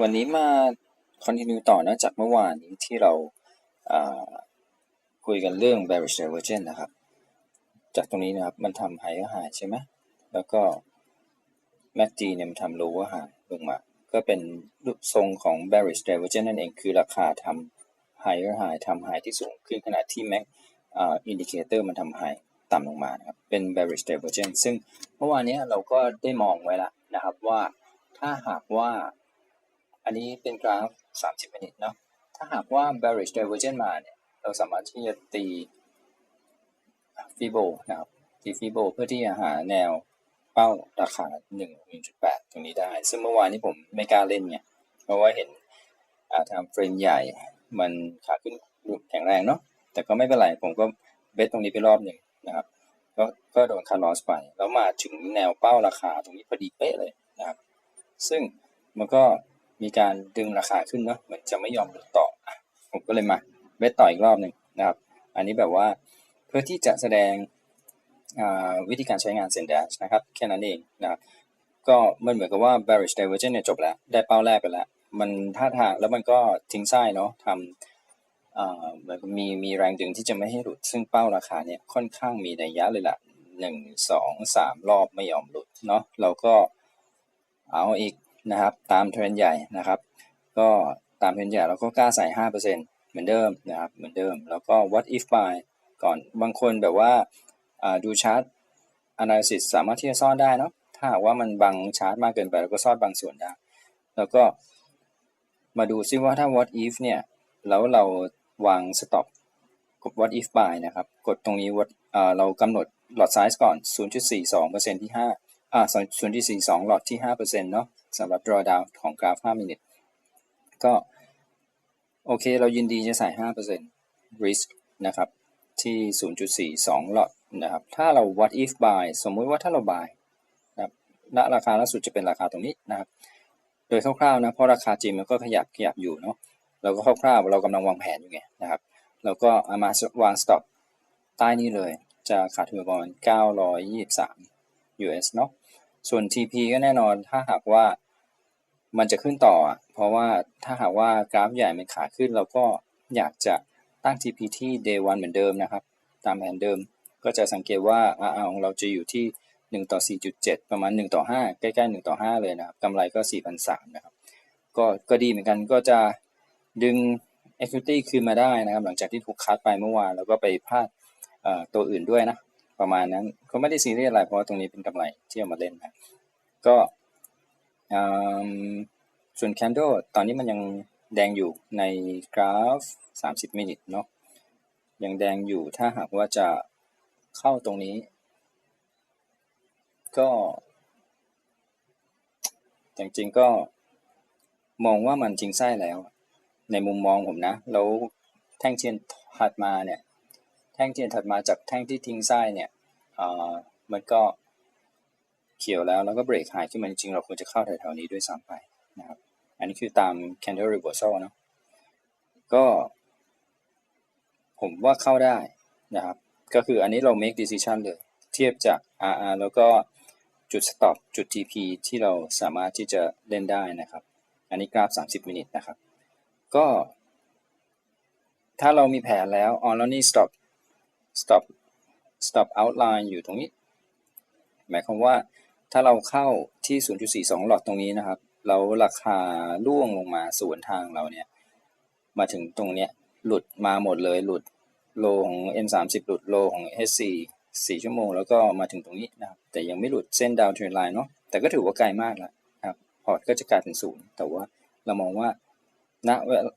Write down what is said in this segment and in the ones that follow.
วันนี้มาคอนติเนียต่อนะจากเมื่อวานนี้ที่เราคุยกันเรื่อง bearish divergence นะครับ จากตรงนี้นะครับมันทำ higher high ใช่ไหมแล้วก็ MACD เนี่ยมันทำ lower high ลงมา ก็เป็นรูปทรงของ bearish divergence นั่นเองคือราคาทำ higher high ทำ high ที่สูงขึ้นขณะที่ MAC อ่า indicator มันทำ high ต่ำลงมานะครับ เป็น bearish divergence ซึ่งเมื่อวานนี้เราก็ได้มองไว้แล้วนะครับว่าถ้าหากว่า อันนี้เป็นกราฟ 30มินิทเนาะ ถ้าหากว่า bearish divergence มาเนี่ย เราสามารถที่จะตีฟิโบนะครับ ตีฟิโบเพื่อที่จะหาแนวเป้าราคา 1.8 ตรงนี้ได้ ซึ่งเมื่อวานนี้ผมไม่กล้าเล่นไง เพราะว่าเห็นาทางเฟรมใหญ่ มันขาขึ้นแข็งแรงเนาะ แต่ก็ไม่เป็นไร ผมก็เบสตรงนี้ไปรอบหนึ่งนะครับ ก็ก็โดนคาร์ลอสไป แล้วมาถึงแนวเป้าราคาตรงนี้พอดีเป๊ะเลยนะครับ ซึ่งมันก็ มีการดึงราคาขึ้นเนาะเหมือนจะไม่ยอมลดต่ออผมก็เลยมาเบสต่ออีกรอบหนึ่งนะครับ อันนี้แบบว่าเพื่อที่จะแสดงวิธีการใช้งานเซนเดชนะครับ แค่นั้นเองนะครับ ก็มันเหมือนกับว่า bearish divergence เนี่ยจบแล้ว ได้เป้าแรกไปแล้ว มันท่าทางแล้วมันก็ทิ้งไส้เนาะทำเหมือนมีมีแรงดึงที่จะไม่ให้หลุด ซึ่งเป้าราคาเนี่ยค่อนข้างมีนัยยะเลยล่ะหนึ่งสองสามรอบไม่ยอมหลุดเนาะเราก็เอาอีก นะครับ ตามเทรนใหญ่นะครับ ก็ตามเทรนใหญ่เราก็กล้าใส่ 5%เหมือนเดิมนะครับ เหมือนเดิม แล้วก็ what if buy ก่อนบางคนแบบว่าดูชาร์ต analysis สามารถที่จะซ่อนได้เนาะถ้าหากว่ามันบังชาร์ตมากเกินไปเราก็ซ่อนบางส่วนได้ แล้วก็มาดูซิว่าถ้า what if เนี่ยแล้วเราวาง stop กด what if buy นะครับ กดตรงนี้ what เรากำหนด lot size ก่อน 0.42%ที่5อ่า0.42หลอดที่5%เนาะ สำหรับ drawdown ของกราฟ5มินิทก็ โอเค เรายินดีจะใส่ 5% risk นะครับ ที่ 0.42หลอดนะครับ ถ้าเรา what if buy สมมุติว่าถ้าเรา buy นะครับณราคาล่าสุดจะเป็นราคาตรงนี้นะครับ โดยคร่าวๆนะ เพราะราคาจริงมันก็ขยับขยับอยู่เนาะเราก็คร่าวๆเรากำลังวางแผนอยู่ไงนะครับเราก็เอามาวาง stop ใต้นี้เลย จะขาดทุนประมาณ923 US เนาะส่วน TP ก็แน่นอนถ้าหากว่า มันจะขึ้นต่อ เพราะว่าถ้าหากว่ากราฟใหญ่มันขาขึ้น เราก็อยากจะตั้ง TP ที่ day 1เหมือนเดิมนะครับ ตามแผนเดิม ก็จะสังเกตว่า RR ของเราจะอยู่ที่ 1 ต่อ 4.7 ประมาณ 1 ต่อ 5 ใกล้ๆ 1 ต่อ 5 เลยนะครับกำไรก็ 4,300นะครับ ก็ก็ดีเหมือนกันก็จะดึง equity คืนมาได้นะครับ หลังจากที่ถูกคัดไปเมื่อวานแล้วก็ไปพลาดตัวอื่นด้วยนะ ประมาณนั้นก็ไม่ได้ซีเรียสอะไรเพราะว่าตรงนี้เป็นกำไรที่เอามาเล่นนะก็ ส่วน candle ตอนนี้มันยังแดงอยู่ในกราฟ 30 มินิทเนาะยังแดงอยู่ถ้าหากว่าจะเข้าตรงนี้ ก็จริงๆก็มองว่ามันจริงไส้แล้ว ในมุมมองผมนะ แล้วแท่งเทียนถัดมาเนี่ย แท่งเทียนถัดมาจากแท่งที่ทิ้งไส้เนี่ยอ่ามันก็ เขียวแล้วแล้วก็เบรกหายขึ้นมาจริงๆเราควรจะเข้าแถวๆนี้ด้วยซ้ำไปนะครับ อันนี้คือตาม candle reversal เนาะก็ ผมว่าเข้าได้นะครับ ก็คืออันนี้เรา make decision เลย เทียบจาก RR แล้วก็จุด stop จุด TP ที่เราสามารถที่จะเล่นได้นะครับ อันนี้กราฟ 30 มินิทนะครับ ก็ ถ้าเรามีแผนแล้วอ๋อแล้วนี่ stop stop stop outline อยู่ตรงนี้ หมายความว่า ถ้าเราเข้าที่ 0.42 หลอดตรงนี้นะครับ แล้วราคาล่วงลงมาสวนทางเราเนี่ย มาถึงตรงเนี้ย หลุดมาหมดเลย หลุดโลของ M30 หลุดโลของ H4 4 ชั่วโมง แล้วก็มาถึงตรงนี้นะครับ แต่ยังไม่หลุดเส้นดาวเทรนไลน์เนาะ แต่ก็ถือว่าไกลมากแล้วครับ พอร์ตก็จะกลายเป็นศูนย์ แต่ว่าเรามองว่าณ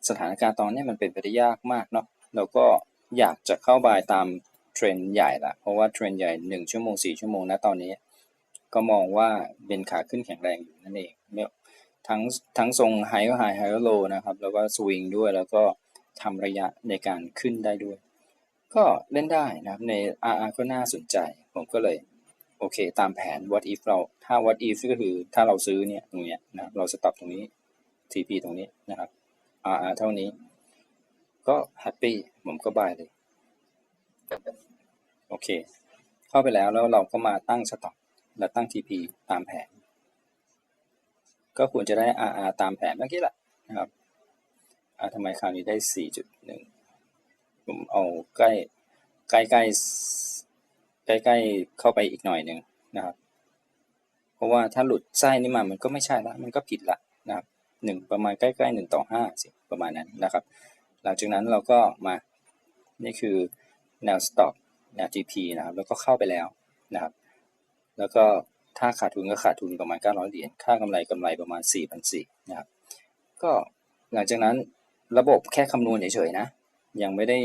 สถานการณ์ตอนนี้มันเป็นไปได้ยากมากเนาะเราก็อยากจะเข้าบายตามเทรนใหญ่ละเพราะว่าเทรนใหญ่ 1 ชั่วโมง 4 ชั่วโมงนะตอนนี้ ก็มองว่าเป็นขาขึ้นแข็งแรงอยู่นั่นเองทั้งทั้งทรงไฮก็ไฮไฮก็โลนะครับ แล้วก็สวิงด้วยแล้วก็ทำระยะในการขึ้นได้ด้วย ก็เล่นได้นะครับใน RR ก็น่าสนใจ ผมก็เลย โอเค ตามแผน what if เราถ้า what if ก็คือถ้าเราซื้อเนี่ยตรงเนี้ยนะครับเราสต็อปตรงนี้ TP ตรงนี้นะครับ RR เท่านี้ ก็แฮปปี้ผมก็บายเลย โอเค เข้าไปแล้วแล้วเราก็มาตั้งสต็อป และตั้ง TP ตามแผน ก็ควรจะได้ RR ตามแผนเมื่อกี้แหละนะครับทำไมคราวนี้ได้ 4.1 ผมเอาใกล้ใกล้ใกล้ใกล้ใกล้เข้าไปอีกหน่อยหนึ่งนะครับ เพราะว่าถ้าหลุดไส้นี่มา มันก็ไม่ใช่ละ มันก็ผิดละนะครับหนึ่งประมาณใกล้ๆหนึ่งต่อห้าสิประมาณนั้นนะครับ หลังจากนั้นเราก็มา นี่คือแนว stop แนว TP นะครับ แล้วก็เข้าไปแล้วนะครับ แล้วก็ถ้าขาดทุนก็ขาดทุนประมาณ 900 เหรียญ ค่ากำไรกำไรประมาณ 4,400นะครับ ก็หลังจากนั้นระบบแค่คำนวณเฉยๆนะ ยังไม่ได้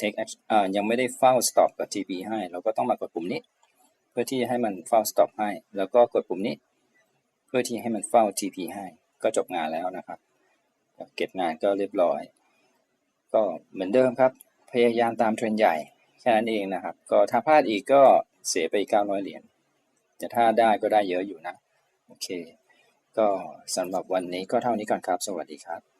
take action อ่ายังไม่ได้เฝ้า stop กับ TP ให้ เราก็ต้องมากดปุ่มนี้ เพื่อที่ให้มันเฝ้า stop ให้ แล้วก็กดปุ่มนี้ เพื่อที่ให้มันเฝ้า TP ให้ ก็จบงานแล้วนะครับ เก็บงานก็เรียบร้อย ก็เหมือนเดิมครับ พยายามตามเทรนใหญ่แค่นั้นเองนะครับ ก็ถ้าพลาดอีกก็ เสียไปเก้าร้อยเหรียญแต่ถ้าได้ก็ได้เยอะอยู่นะ โอเค ก็สำหรับวันนี้ก็เท่านี้ก่อนครับ สวัสดีครับ